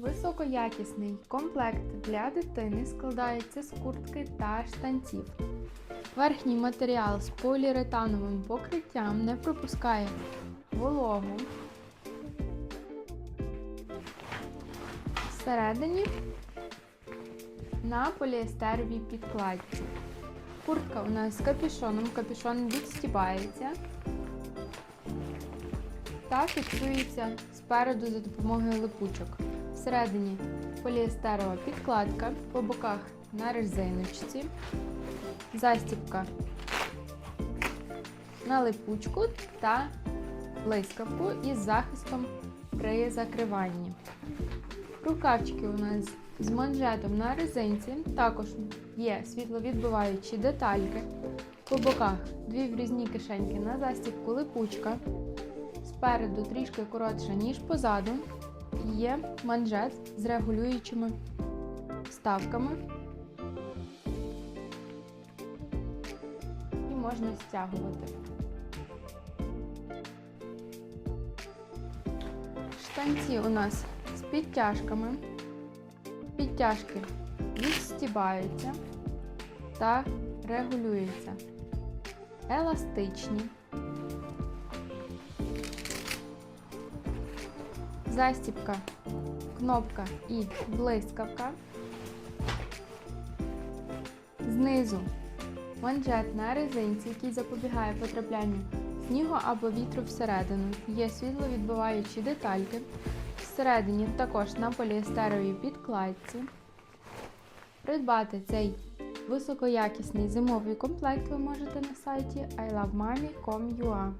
Високоякісний комплект для дитини складається з куртки та штанців. Верхній матеріал з поліуретановим покриттям не пропускає вологу. Всередині на поліестеровій підкладці. Куртка у нас з капюшоном, капюшон відстібається та фіксується спереду за допомогою липучок. Всередині поліестерова підкладка, по боках на резиночці, застібка на липучку та блискавку із захистом при закриванні. Рукавчики у нас з манжетом на резинці, також є світловідбиваючі детальки. По боках дві врізні кишеньки на застібку липучка. Спереду трішки коротше, ніж позаду. Є манжет з регулюючими вставками. І можна стягувати. Штанці у нас з підтяжками. Підтяжки відстібаються та регулюються. Еластичні. Застібка, кнопка і блискавка. Знизу манжет на резинці, який запобігає потраплянню снігу або вітру всередину. Є світловідбиваючі детальки. Всередині також на поліестеровій підкладці. Придбати цей високоякісний зимовий комплект ви можете на сайті ilovemami.com.ua